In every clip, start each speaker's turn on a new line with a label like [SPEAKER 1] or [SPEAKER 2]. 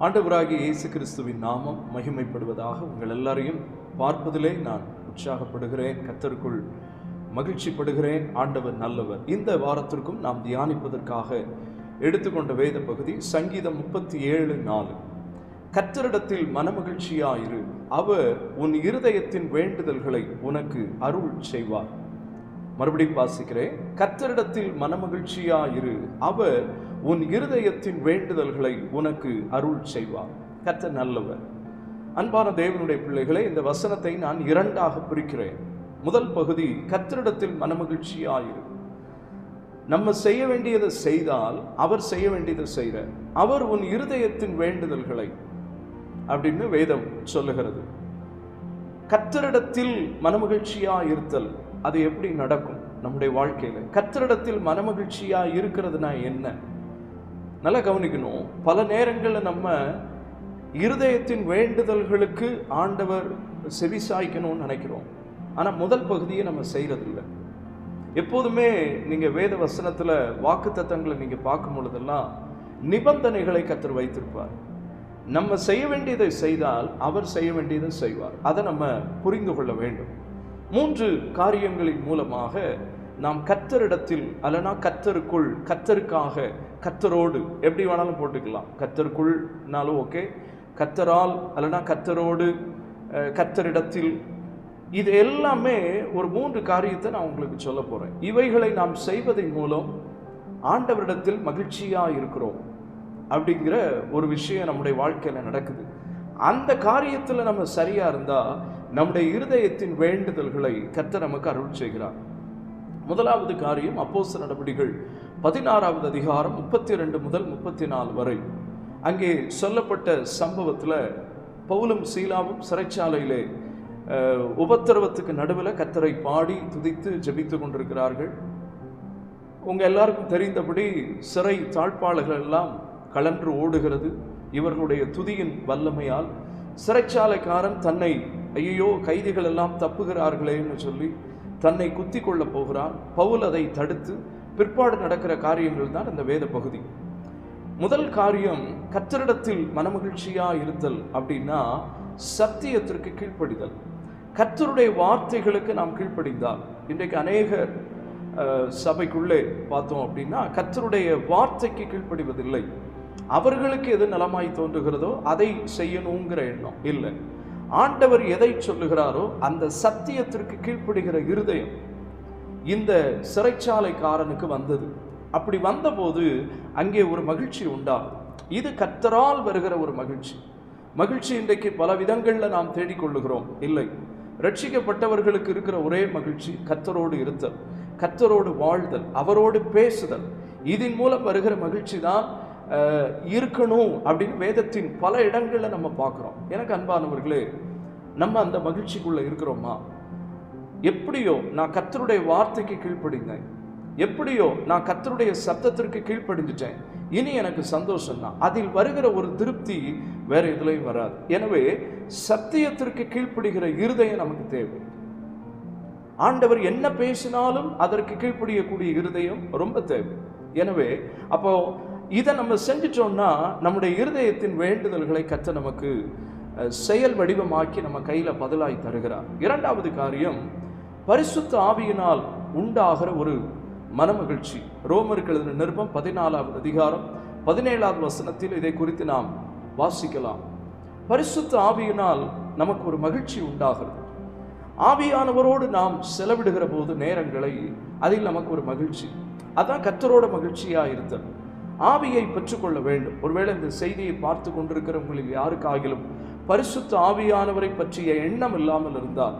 [SPEAKER 1] ஆண்டவராகிய இயேசு கிறிஸ்துவின் நாமம் மகிமைப்படுவதாக உங்கள் எல்லாரையும் பார்ப்பதிலே நான் உற்சாகப்படுகிறேன். கத்தருக்குள் மகிழ்ச்சிப்படுகிறேன். ஆண்டவர் நல்லவர். இந்த வாரத்திற்கும் நாம் தியானிப்பதற்காக எடுத்துக்கொண்ட வேத பகுதி சங்கீதம் முப்பத்தி ஏழு நாலு. கத்தரிடத்தில் மனமகிழ்ச்சியாயிரு. அவர் உன் இருதயத்தின் வேண்டுதல்களை உனக்கு அருள் செய்வார். மறுபடியும் வாசிக்கிறேன். கத்தரிடத்தில் மனமகிழ்ச்சியாயிரு. அவர் உன் இருதயத்தின் வேண்டுதல்களை உனக்கு அருள் செய்வார். கத்த நல்லவர். அன்பான தேவனுடைய பிள்ளைகளே இந்த வசனத்தை நான் இரண்டாக பிரிக்கிறேன். முதல் பகுதி கத்தரிடத்தில் மனமகிழ்ச்சியாயிரு. நம்ம செய்ய வேண்டியதை செய்தால் அவர் செய்ய வேண்டியதை செய்கிறார். அவர் உன் இருதயத்தின் வேண்டுதல்களை அப்படின்னு வேதம் சொல்லுகிறது. கத்தரிடத்தில் மனமகிழ்ச்சியாக இருத்தல் அது எப்படி நடக்கும் நம்முடைய வாழ்க்கையில்? கத்தரிடத்தில் மனமகிழ்ச்சியாக இருக்கிறதுனா என்ன? நல்லா கவனிக்கணும். பல நேரங்களில் நம்ம இருதயத்தின் வேண்டுதல்களுக்கு ஆண்டவர் செவி சாய்க்கணும்னு நினைக்கிறோம். ஆனால் முதல் பகுதியை நம்ம செய்கிறதில்ல எப்போதுமே நீங்கள் வேத வசனத்தில் வாக்கு தத்தங்களை நீங்கள் பார்க்கும் பொழுதெல்லாம் நிபந்தனைகளை கத்தர் வைத்திருப்பார். நம்ம செய்ய வேண்டியதை செய்தால் அவர் செய்ய வேண்டியதை செய்வார். அதை நம்ம புரிந்து கொள்ள வேண்டும். மூன்று காரியங்களின் மூலமாக நாம் கத்தரிடத்தில் அல்லனா கத்தருக்குள் கத்தருக்காக கத்தரோடு எப்படி வேணாலும் போட்டுக்கலாம். கத்தருக்குள்னாலும் ஓகே. கத்தரால் அல்லனா கத்தரோடு கத்தரிடத்தில் இது எல்லாமே ஒரு மூன்று காரியத்தை நான் உங்களுக்கு சொல்ல போகிறேன் இவைகளை நாம் செய்வதன் மூலம் ஆண்டவரிடத்தில் மகிழ்ச்சியாக இருக்கிறோம். அப்படிங்கிற ஒரு விஷயம் நம்முடைய வாழ்க்கையில் நடக்குது. அந்த காரியத்தில் நம்ம சரியாக இருந்தால் நம்முடைய இருதயத்தின் வேண்டுதல்களை கத்த நமக்கு அருள் செய்கிறார். முதலாவது காரியம் அப்போச நடவடிக்கைகள் பதினாறாவது அதிகாரம் முப்பத்தி ரெண்டு முதல் முப்பத்தி நாலு வரை. அங்கே சொல்லப்பட்ட சம்பவத்தில் பவுலும் சீலாவும் சிறைச்சாலையிலே உபத்திரவத்துக்கு நடுவில் கத்தரை பாடி துதித்து ஜபித்து கொண்டிருக்கிறார்கள். உங்கள் எல்லாருக்கும் தெரிந்தபடி சிறை தாழ்ப்பாளர்கள் எல்லாம் கலன்று ஓடுகிறது. இவர்களுடைய துதியின் வல்லமையால் சிறைச்சாலைக்காரன் தன்னை ஐயோ கைதிகள் எல்லாம் தப்புகிறார்களேன்னு சொல்லி தன்னை குத்தி கொள்ளப் போகிறான். பவுல் அதை தடுத்து பிற்பாடு நடக்கிற காரியங்கள் தான் இந்த வேத பகுதி. முதல் காரியம் கத்தரிடத்தில் மனமகிழ்ச்சியாக இருத்தல் அப்படின்னா சத்தியத்திற்கு கீழ்ப்படிதல். கத்தருடைய வார்த்தைகளுக்கு நாம் கீழ்ப்படிந்தால் இன்றைக்கு அநேக சபைக்குள்ளே பார்த்தோம் அப்படின்னா கத்தருடைய வார்த்தைக்கு கீழ்ப்படிவதில்லை. அவர்களுக்கு எது நலமாய் தோன்றுகிறதோ அதை செய்யணுங்கிற எண்ணம் இல்லை. ஆண்டவர் எதை சொல்லுகிறாரோ அந்த சத்தியத்திற்கு கீழ்ப்படுகிற இருதயம் இந்த சிறைச்சாலைக்காரனுக்கு வந்தது. அப்படி வந்தபோது அங்கே ஒரு மகிழ்ச்சி உண்டாகும். இது கத்தரால் வருகிற ஒரு மகிழ்ச்சி. மகிழ்ச்சி இன்றைக்கு பல விதங்களில் நாம் தேடிக்கொள்ளுகிறோம். இல்லை. ரட்சிக்கப்பட்டவர்களுக்கு இருக்கிற ஒரே மகிழ்ச்சி கத்தரோடு இருத்தல் கத்தரோடு வாழ்தல் அவரோடு பேசுதல். இதன் மூலம் வருகிற மகிழ்ச்சி தான் இருக்கணும் அப்படின்னு வேதத்தின் பல இடங்களில் நம்ம பார்க்குறோம். எனக்கு அன்பானவர்களே நம்ம அந்த மகிழ்ச்சிக்குள்ளே இருக்கிறோமா? எப்படியோ நான் கத்தருடைய வார்த்தைக்கு கீழ்ப்படிந்தேன். எப்படியோ நான் கத்தருடைய சத்தத்திற்கு கீழ்ப்படிஞ்சிட்டேன். இனி எனக்கு சந்தோஷம் தான் அதில் வருகிற ஒரு திருப்தி வேற இதுலையும் வராது. எனவே சத்தியத்திற்கு கீழ்ப்படுகிற இருதயம் நமக்கு தேவை. ஆண்டவர் என்ன பேசினாலும் அதற்கு கீழ்ப்படியக்கூடிய இருதயம் ரொம்ப தேவை. எனவே அப்போ இதை நம்ம செஞ்சிட்டோம்னா நம்முடைய இருதயத்தின் வேண்டுதல்களை கத்த நமக்கு செயல் வடிவமாக்கி நம்ம கையில் பதிலாய் தருகிறார். இரண்டாவது காரியம் பரிசுத்த ஆவியினால் உண்டாகிற ஒரு மனமகிழ்ச்சி. ரோமருக்கு எழுதின நிருபம் பதினாலாவது அதிகாரம் பதினேழாவது வசனத்தில் இதை குறித்து நாம் வாசிக்கலாம். பரிசுத்த ஆவியினால் நமக்கு ஒரு மகிழ்ச்சி உண்டாகிறது. ஆவியானவரோடு நாம் செலவிடுகிற போது நேரங்களை அதில் நமக்கு ஒரு மகிழ்ச்சி. அதான் கத்தரோட மகிழ்ச்சியாக இருந்தது ஆவியை பெற்றுக்கொள்ள வேண்டும். ஒருவேளை இந்த செய்தியை பார்த்து கொண்டிருக்கிறவங்களில் யாருக்காகிலும் பரிசுத்த ஆவியானவரை பற்றிய எண்ணம் இல்லாமல் இருந்தால்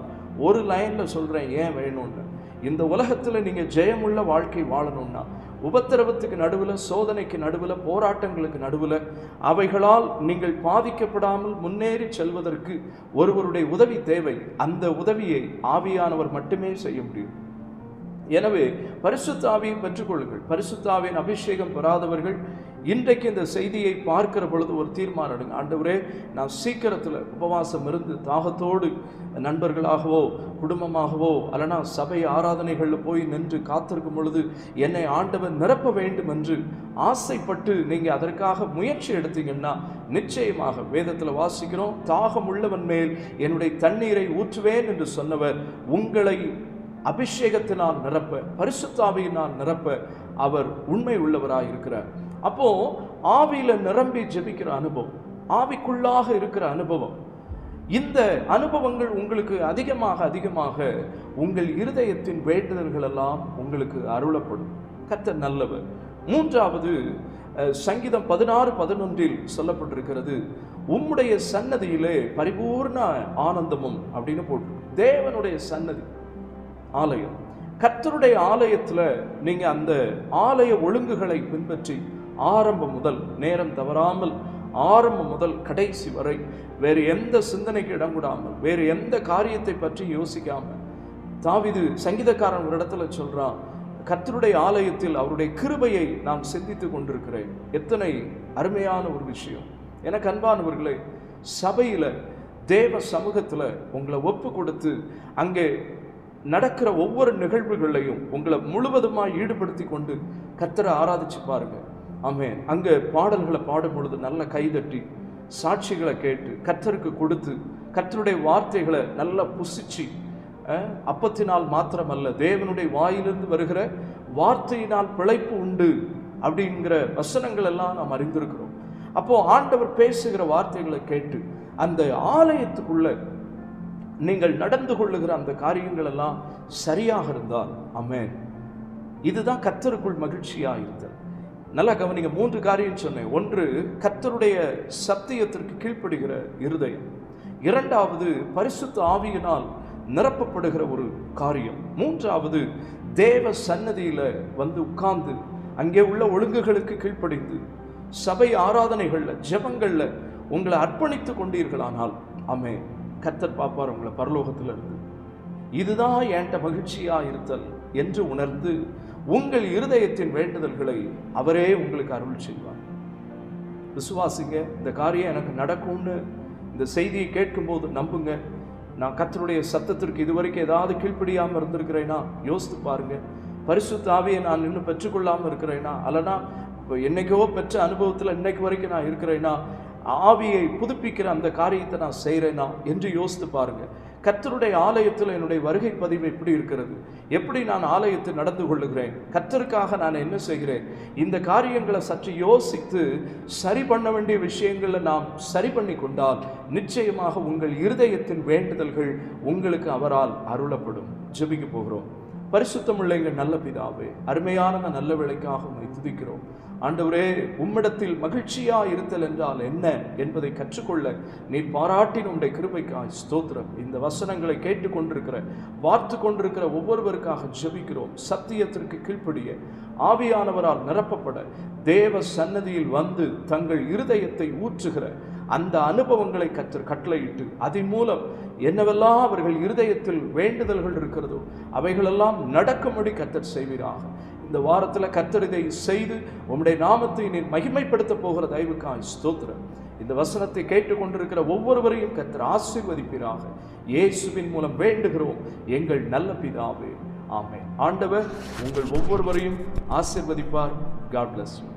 [SPEAKER 1] ஒரு லைனில் சொல்கிறேன் ஏன் வேணும்னு. இந்த உலகத்தில் நீங்கள் ஜெயமுள்ள வாழ்க்கை வாழணும்னா உபத்திரவத்துக்கு நடுவில் சோதனைக்கு நடுவில் போராட்டங்களுக்கு நடுவில் அவைகளால் நீங்கள் பாதிக்கப்படாமல் முன்னேறி செல்வதற்கு ஒருவருடைய உதவி தேவை. அந்த உதவியை ஆவியானவர் மட்டுமே செய்ய முடியும். எனவே பரிசுத்தாவியை பெற்றுக்கொள்ளுங்கள். பரிசுத்தாவியின் அபிஷேகம் பெறாதவர்கள் இன்றைக்கு இந்த செய்தியை பார்க்கிற பொழுது ஒரு தீர்மானம் எடுங்க. ஆண்டவரே நான் சீக்கிரத்தில் உபவாசம் இருந்து தாகத்தோடு நண்பர்களாகவோ குடும்பமாகவோ அல்லனா சபை ஆராதனைகளில் போய் நின்று காத்திருக்கும் பொழுது என்னை ஆண்டவர் நிரப்ப வேண்டும் என்று ஆசைப்பட்டு நீங்கள் அதற்காக முயற்சி எடுத்தீங்கன்னா நிச்சயமாக வேதத்தில் வாசிக்கிறோம் தாகம் உள்ளவன் மேல் என்னுடைய தண்ணீரை ஊற்றுவேன் என்று சொன்னவர் உங்களை அபிஷேகத்தினால் நிரப்ப பரிசுத்தாவியினால் நிரப்ப அவர் உண்மை உள்ளவராக இருக்கிறார். அப்போ ஆவியில நிரம்பி ஜெபிக்கிற அனுபவம் ஆவிக்குள்ளாக இருக்கிற அனுபவம் இந்த அனுபவங்கள் உங்களுக்கு அதிகமாக அதிகமாக உங்கள் இருதயத்தின் வேண்டுதல்கள் எல்லாம் உங்களுக்கு அருளப்படும். கத்த நல்லவர். மூன்றாவது சங்கீதம் பதினாறு பதினொன்றில் சொல்லப்பட்டிருக்கிறது உம்முடைய சன்னதியிலே பரிபூர்ண ஆனந்தமும் அப்படின்னு போட்டு தேவனுடைய சன்னதி ஆலயம். கர்த்தருடைய ஆலயத்தில் நீங்கள் அந்த ஆலய ஒழுங்குகளை பின்பற்றி ஆரம்பம் முதல் நேரம் தவறாமல் ஆரம்பம் முதல் கடைசி வரை வேறு எந்த சிந்தனைக்கு இடம் விடாமல் வேறு எந்த காரியத்தை பற்றி யோசிக்காமல் தாவிது சங்கீதக்காரன் ஒரு இடத்துல சொல்கிறான் கர்த்தருடைய ஆலயத்தில் அவருடைய கிருபையை நான் சிந்தித்து கொண்டிருக்கிறேன். எத்தனை அருமையான ஒரு விஷயம். எனக்கு அன்பானவர்களே சபையில் தேவ சமூகத்தில் உங்களை ஒப்பு கொடுத்து அங்கே நடக்கிற ஒவ்வொரு நிகழ்வுகளையும் உங்களை முழுவதுமாக ஈடுபடுத்தி கொண்டு கத்தரை ஆராதிச்சு பாருங்க. ஆமே அங்கே பாடல்களை பாடும் பொழுது நல்ல கைதட்டி சாட்சிகளை கேட்டு கத்தருக்கு கொடுத்து கத்தருடைய வார்த்தைகளை நல்லா புசிச்சு அப்பத்தினால் மாத்திரமல்ல தேவனுடைய வாயிலிருந்து வருகிற வார்த்தையினால் பிழைப்பு உண்டு அப்படிங்கிற வசனங்கள் எல்லாம் நாம் அறிந்திருக்கிறோம். அப்போது ஆண்டவர் பேசுகிற வார்த்தைகளை கேட்டு அந்த ஆலயத்துக்குள்ள நீங்கள் நடந்து கொள்ளுகிற அந்த காரியங்கள் எல்லாம் சரியாக இருந்தால் அமேன் இதுதான் கத்தருக்குள் மகிழ்ச்சியாக இருந்தது நல்லா கவனிங்க மூன்று காரியம் சொன்னேன். ஒன்று கத்தருடைய சத்தியத்திற்கு கீழ்ப்படுகிற இருதயம். இரண்டாவது பரிசுத்த ஆவியினால் நிரப்பப்படுகிற ஒரு காரியம். மூன்றாவது தேவ சன்னதியில் வந்து உட்கார்ந்து அங்கே உள்ள ஒழுங்குகளுக்கு கீழ்ப்படிந்து சபை ஆராதனைகளில் ஜெபங்களில் உங்களை அர்ப்பணித்து கொண்டீர்களானால் ஆமே கத்தர் பாப்பார் உங்களை பரலோகத்தில் இருந்து. இதுதான் என்கிட்ட மகிழ்ச்சியாக இருத்தல் என்று உணர்ந்து உங்கள் இருதயத்தின் வேண்டுதல்களை அவரே உங்களுக்கு அருள் செய்வார். விசுவாசிங்க இந்த காரியம் எனக்கு நடக்கும்னு இந்த செய்தியை கேட்கும்போது நம்புங்க. நான் கத்தருடைய சத்தத்திற்கு இதுவரைக்கும் ஏதாவது கீழ்ப்படியாமல் இருந்திருக்கிறேனா? யோசித்து பாருங்க. பரிசு ஆவியை நான் இன்னும் பெற்றுக்கொள்ளாமல் இருக்கிறேன்னா அல்லனா இப்போ என்னைக்கோ பெற்ற அனுபவத்தில் இன்னைக்கு வரைக்கும் நான் இருக்கிறேன்னா ஆவியை புதுப்பிக்கிற அந்த காரியத்தை நான் செய்கிறேனா என்று யோசித்து பாருங்க. கர்த்தருடைய ஆலயத்தில் என்னுடைய வருகை பதிவு எப்படி இருக்கிறது? எப்படி நான் ஆலயத்தில் நடந்து கொள்ளுகிறேன்? கர்த்தருக்காக நான் என்ன செய்கிறேன்? இந்த காரியங்களை சற்று யோசித்து சரி பண்ண வேண்டிய விஷயங்களை நாம் சரி பண்ணி கொண்டால் நிச்சயமாக உங்கள் இருதயத்தின் வேண்டுதல்கள் உங்களுக்கு அவரால் அருளப்படும். ஜெபிக்க போகிறோம். பரிசுத்தமுள்ள எங்கள் நல்ல பிதாவே அருமையான நல்ல விலைக்காக உம்மை துதிக்கிறோம். ஆண்டவரே உம்மிடத்தில் மகிழ்ச்சியா இருத்தல் என்றால் என்ன என்பதை கற்றுக்கொள்ள நீ பாராட்டின் உடைய கிருபைக்காய் ஸ்தோத்திரம். இந்த வசனங்களை கேட்டுக்கொண்டிருக்கிற பார்த்து கொண்டிருக்கிற ஒவ்வொருவருக்காக ஜெபிக்கிறோம். சத்தியத்திற்கு கீழ்ப்படிய ஆவியானவரால் நிரப்பப்பட தேவ சன்னதியில் வந்து தங்கள் இருதயத்தை ஊற்றுகிற அந்த அனுபவங்களை கற்று கட்டளையிட்டு அதன் மூலம் என்னவெல்லாம் அவர்கள் இருதயத்தில் வேண்டுதல்கள் இருக்கிறதோ அவைகளெல்லாம் நடக்கும்படி கத்தர் செய்வீராக. இந்த வாரத்தில் கத்தர் இதை செய்து உம்முடைய நாமத்தை நீ மகிமைப்படுத்த போகிற தயவுக்காய் ஸ்தோத்திரம். இந்த வசனத்தை கேட்டுக்கொண்டிருக்கிற ஒவ்வொருவரையும் கத்தர் ஆசீர்வதிப்பீராக. இயேசுவின் மூலம் வேண்டுகிறோம். எங்கள் நல்ல பிதாவே. ஆமே ஆண்டவர் உங்கள் ஒவ்வொருவரையும் ஆசிர்வதிப்பார். God bless you